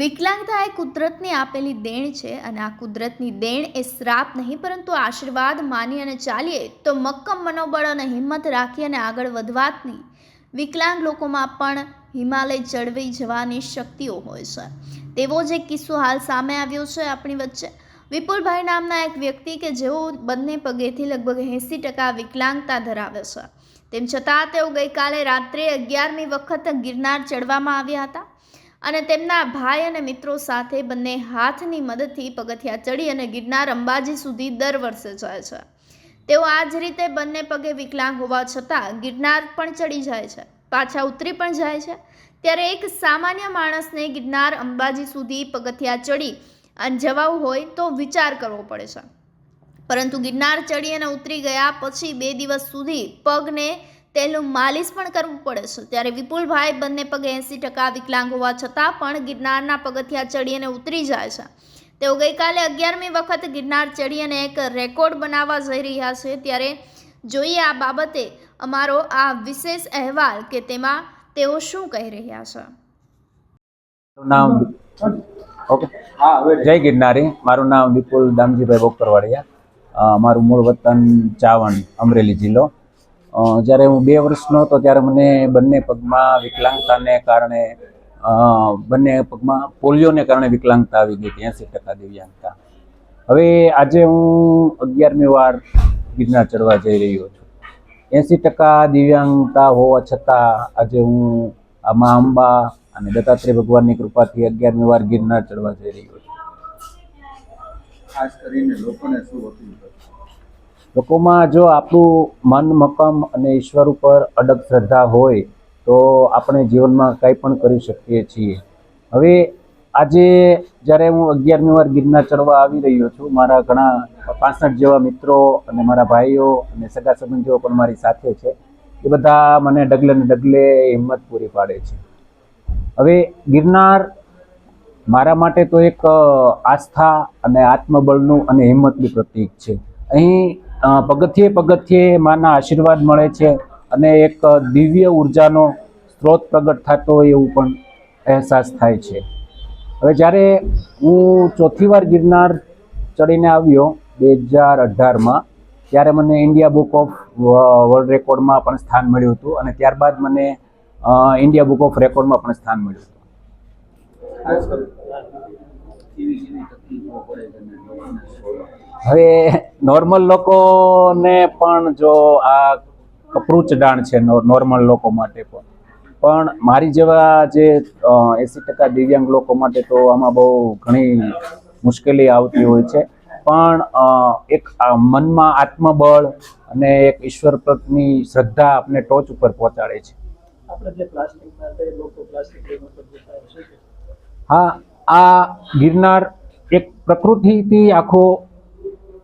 વિકલાંગતા એ કુદરતની આપેલી દેણ છે અને આ કુદરતની દેણ એ શ્રાપ નહીં, પરંતુ આશીર્વાદ માની અને ચાલીએ તો મક્કમ મનોબળ અને હિંમત રાખી અને આગળ વધવાથી વિકલાંગ લોકોમાં પણ હિમાલય ચડવી જવાની શક્તિઓ હોય છે. તેવો જ એક કિસ્સો હાલ સામે આવ્યો છે આપણી વચ્ચે. વિપુલભાઈ નામના એક વ્યક્તિ કે જેઓ બંને પગેથી લગભગ એંસી ટકા વિકલાંગતા ધરાવે છે. તેમ છતાં તેઓ ગઈકાલે રાત્રે અગિયારમી વખત ગિરનાર ચડવામાં આવ્યા હતા. અને તેમના ભાઈ અને મિત્રો સાથે બંને હાથની મદદથી પગથિયા ચડી અને ગિરનાર અંબાજી સુધી દર વર્ષે જાય છે. તેઓ આ જ રીતે બંને પગે વિકલાંગ હોવા છતાં ગિરનાર પણ ચડી જાય છે, પાછા ઉતરી પણ જાય છે. ત્યારે એક સામાન્ય માણસને ગિરનાર અંબાજી સુધી પગથિયા ચડી અને જવાવું હોય તો વિચાર કરવો પડે છે. પરંતુ ગિરનાર ચડી અને ઉતરી ગયા પછી બે દિવસ સુધી પગને તેલનું માલિશ પણ કરવું પડે છે. ત્યારે વિપુલભાઈ બંને પગે એંસી ટકા વિકલાંગ હોવા છતાં પણ ગિરનારના પગથિયા ચડી અને ઉતરી જાય છે. તેઓ ગઈકાલે અગિયારમી વખત ગિરનાર ચડી અને એક રેકોર્ડ બનાવવા જઈ રહ્યા છે. ત્યારે જોઈએ આ બાબતે અમારો આ વિશેષ અહેવાલ કે તેમાં તેઓ શું કહી રહ્યા છે. નામ ઓકે. જય ગિરનારી. મારું નામ વિપુલ દામજીભાઈ બોકરવાડિયા. મારું મૂળ વતન ચાવણ, અમરેલી જિલ્લો. જ્યારે હું બે વર્ષનો હતો ત્યારે મને બંને પગમાં વિકલાંગતાને કારણે બંને પગમાં પોલિયોને કારણે વિકલાંગતા આવી ગઈ હતી, એંસી ટકા દિવ્યાંગતા. હવે આજે હું અગિયારમી વાર ગિરનાર ચડવા જઈ રહ્યો છું. એંસી ટકા દિવ્યાંગતા હોવા છતાં આજે હું આ મા અંબા અને દત્તાત્રેય ભગવાનની કૃપાથી અગિયારમી વાર ગિરનાર ચડવા જઈ રહ્યો છું. ખાસ કરીને લોકોને શું અપીલ લોકોમાં જો આપણું મન, મકમ અને ઈશ્વર ઉપર અડગ શ્રદ્ધા હોય, તો આપણે જીવનમાં કંઈ પણ કરી શકીએ છીએ. હવે, આજે જ્યારે હું અગિયારમી વાર ગિરનાર ચડવા આવી રહ્યો છું, મારા ઘણા પાસઠ જેવા મિત્રો અને મારા ભાઈઓ અને સગા સંબંધીઓ પણ મારી સાથે છે, એ બધા મને ડગલે ને ડગલે હિંમત પૂરી પાડે છે. હવે, ગિરનાર મારા માટે તો એક આસ્થા અને આત્મબળનું અને હિંમતનું પ્રતીક છે. અહીં પગથિયે પગથિયે માના આશીર્વાદ મળે છે અને એક દિવ્ય ઉર્જાનો સ્ત્રોત પ્રગટ થતો હોય એવું પણ અહેસાસ થાય છે. હવે જ્યારે હું ચોથી વાર ગિરનાર ચડીને આવ્યો બે હજાર અઢારમાં ત્યારે મને ઇન્ડિયા બુક ઓફ વર્લ્ડ રેકોર્ડમાં પણ સ્થાન મળ્યું હતું અને ત્યારબાદ મને ઇન્ડિયા બુક ઓફ રેકોર્ડમાં પણ સ્થાન મળ્યું હતું. હવે નોર્મલ લોકોને પણ જો આ કપરું ચડાણ છે નોર્મલ લોકો માટે પણ. પણ મારી જેવા જે એંસી ટકા દિવ્યાંગ લોકો માટે તો આમાં બહુ ઘણી મુશ્કેલી આવતી હોય છે. પણ એક મનમાં આત્મબળ અને એક ઈશ્વર પ્રત્યેની શ્રદ્ધા આપને ટોચ ઉપર પહોંચાડે છે. હા આ ગિરનાર એક પ્રકૃતિથી આખો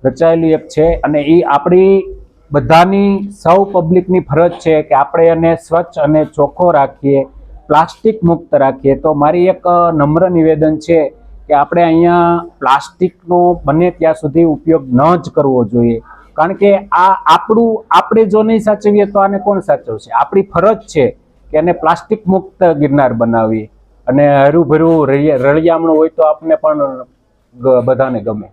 રચાયેલું એક છે અને એ આપણી બધાની સૌ પબ્લિકની ફરજ છે કે આપણે એને સ્વચ્છ અને ચોખ્ખો રાખીએ, પ્લાસ્ટિક મુક્ત રાખીએ. તો મારી એક નમ્ર નિવેદન છે કે આપણે અહીંયા પ્લાસ્ટિકનો બને ત્યાં સુધી ઉપયોગ ન જ કરવો જોઈએ. કારણ કે આ આપણું, આપણે જો નહીં સાચવીએ તો આને કોણ સાચવશે? આપણી ફરજ છે કે એને પ્લાસ્ટિક મુક્ત ગિરનાર બનાવીએ. અને હરુભરું રળિયા- રળિયામણું હોય તો આપણે પણ બધાને ગમે.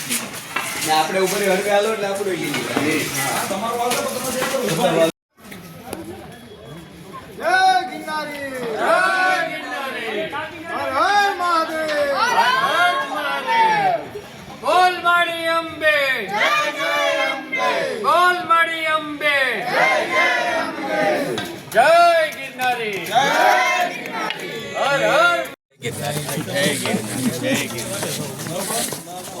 ને આપણે ઉપર હળવે હાલો એટલે આપણું લીધું બોલ માડી અંબે બોલ માડી અંબે જય ગિરનારી. હર હર હર હર મહાદેવ. બોલ માડી અંબે. જય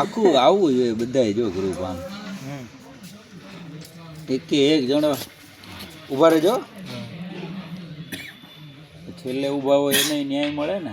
આખું આવવું જોઈએ બધાય જો ગ્રુપ આમ. એક એક જણો ઊભા રહેજો. છેલ્લે ઊભા હોય એને ન્યાય મળે ને.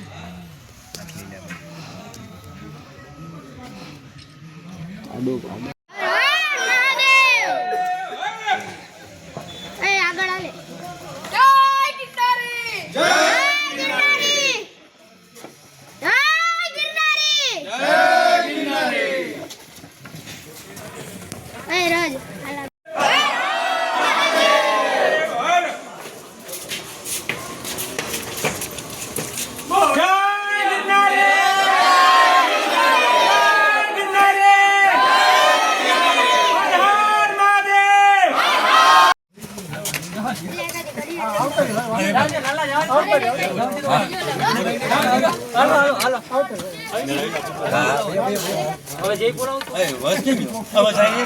એ હવે જઈ પૂરા હવે જઈએ.